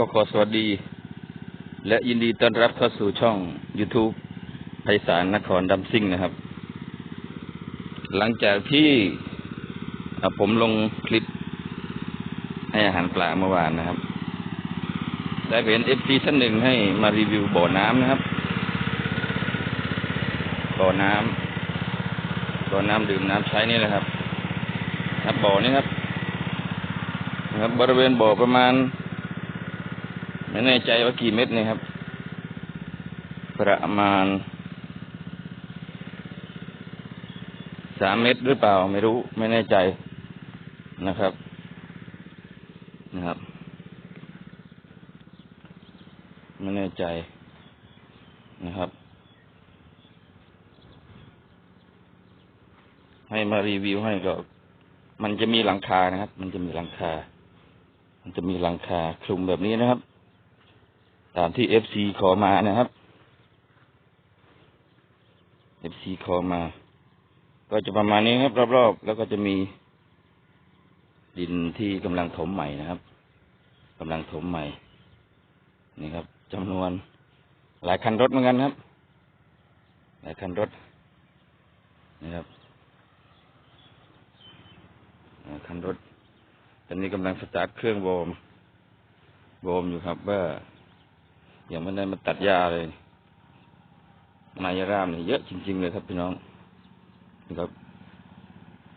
ก็ขอสวัสดี และยินดีต้อนรับเข้าสู่ช่อง YouTube ไพศาลนครดำซิ่งนะครับ หลังจากที่ผมลงคลิป ให้อาหารปลาเมื่อวานนะครับ ได้เห็นเอฟซีท่านหนึ่งให้มารีวิวบ่อน้ำนะครับ บ่อน้ำบ่อน้ำดื่มน้ำใช้นี่แหละครับ ครับบ่อนี้ครับนะครับ บริเวณบ่อประมาณ ไม่แน่ใจว่ากี่เม็ดนี่ครับ ประมาณสามเม็ดหรือเปล่าไม่รู้ ไม่แน่ใจนะครับ นะครับ ไม่แน่ใจนะครับ ให้มารีวิวให้ก็ มันจะมีหลังคานะครับ มันจะมีหลังคา มันจะมีหลังคาคลุมแบบนี้นะครับ ตามที่เอฟซีขอมานะครับเอฟซีขอมา ก็จะประมาณนี้ครับ รอบๆ แล้วก็จะมี ดินที่กำลังถมใหม่นะครับกำลังถมใหม่ นี่ครับจำนวน หลายคันรถเหมือนกันครับ หลายคันรถนะครับคันรถตอนนี้กำลังสตาร์ทเครื่องโบมโบมอยู่ครับว่า ยังไม่ได้มาตัดหญ้าเลยนายรามนี่เยอะจริง ๆ เลยครับพี่น้องครับ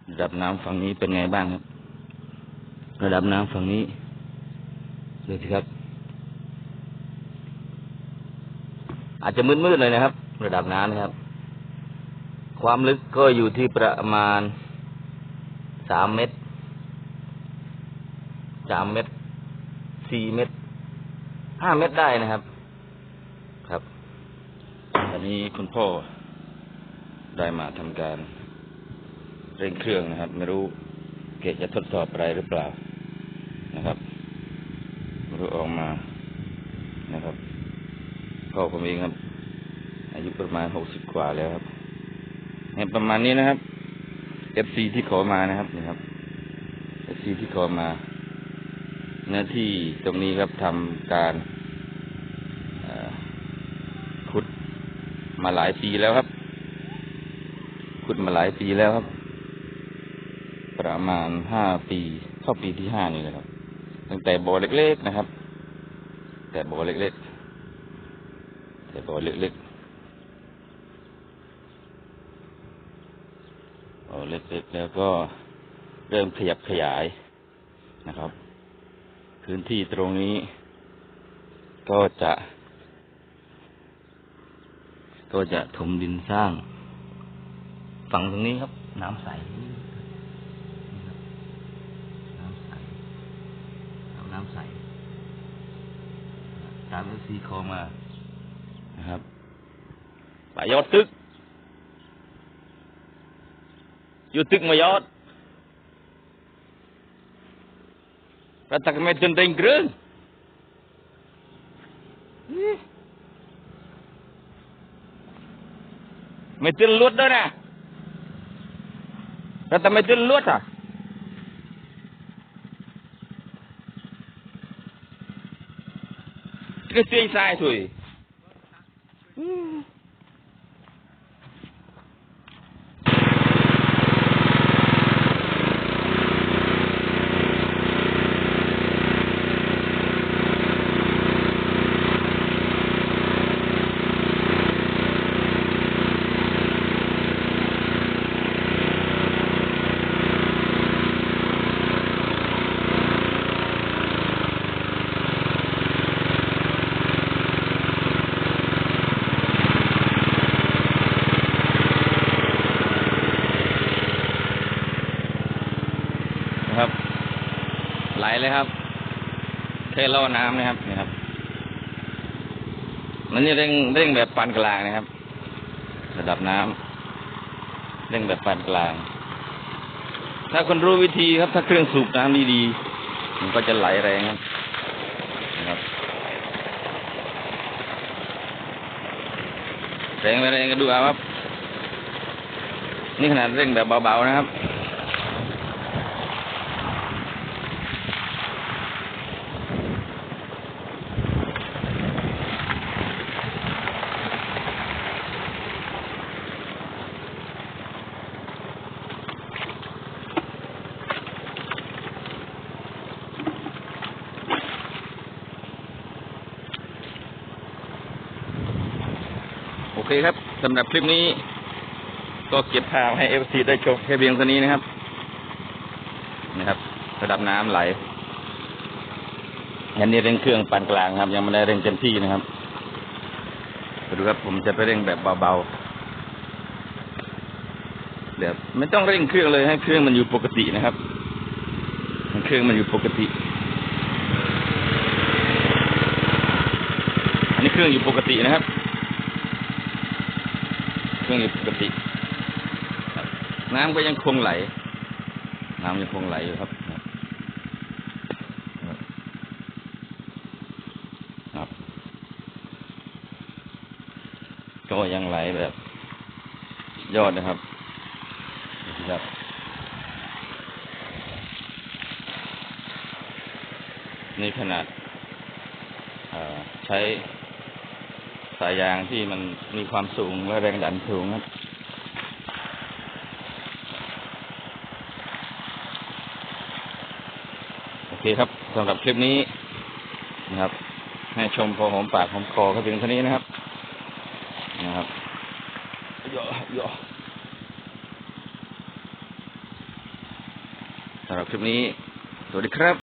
ระดับน้ำฝั่งนี้เป็นไงบ้างครับ ระดับน้ำฝั่งนี้ดูสิครับ อาจจะมืดๆเลยนะครับ ระดับน้ำนะครับ ความลึกก็อยู่ที่ประมาณสามเมตรสามเมตรสี่เมตรห้าเมตรได้นะครับ อันนี้คุณพ่อได้มาทำการเร่งเครื่องนะครับ ไม่รู้เกตจะทดสอบอะไรหรือเปล่านะครับไม่รู้ออกมานะครับพ่อผมเองครับ อายุประมาณหกสิบกว่าแล้วครับเนี่ยประมาณนี้นะครับ FC ที่ขอมานะครับนี่ครับ FC ที่ขอมา หน้าที่ตรงนี้ครับทำการเอ่อขุด มาหลายปีแล้วครับ ขุดมาหลายปีแล้วครับ ประมาณห้าปีเข้าปีที่ห้านี่แหละครับ ตั้งแต่บ่อเล็กๆนะครับ แต่บ่อเล็กๆแต่บ่อเล็กๆบ่อเล็กๆแล้วก็เริ่มขยับขยายนะครับ พื้นที่ตรงนี้ก็จะ ก็จะถมดินสร้าง ฝั่งตรงนี้ครับ น้ำใสน้ำใสเอาน้ำใสตามซีคอมานะครับปายอดตึกอยู่ตึกมายอด Kata mày tin lút đó nè. Rồi tao mày tin lút à? Cái xuyên sai thôi นะครับ ไหลเลยครับแค่ล่อน้ำนะครับนี่ครับ มันนี่เร่งเร่งแบบปานกลางนะครับ ระดับน้ำเร่งแบบปานกลาง ถ้าคนรู้วิธีครับ ถ้าเครื่องสูบน้ำดีๆมันก็จะไหลแรงครับนะครับแรงไม่แรงก็ดูเอาครับ นี่ขนาดเร่งแบบเบาๆนะครับ เคครับสำหรับคลิปนี้ ก็เก็บภาพให้เอฟซีได้ชมแค่เพียงเท่านี้นะครับ นะครับ ระดับน้ำไหลอันนี้เร่งเครื่องปานกลางครับ ยังไม่ได้เร่งเต็มที่นะครับไปดูครับผมจะไปเร่งแบบเบาๆแบบไม่ต้องเร่งเครื่องเลยให้เครื่องมันอยู่ปกตินะครับเครื่องมันอยู่ปกติ อันนี้เครื่องอยู่ปกตินะครับ รื่องปกติ น้ำก็ยังคงไหล น้ำยังคงไหลอยู่ครับครับ ก็ยังไหลแบบ ยอดนะครับครับนี่ขนาดใช้ สายยางที่มันมีความสูงและแรงดันสูงครับโอเคครับสำหรับคลิปนี้นะครับ ให้ชมพอหอมปากหอมคอก็เพียงเท่านี้นะครับนะครับย่อย่อสำหรับคลิปนี้ สวัสดีครับ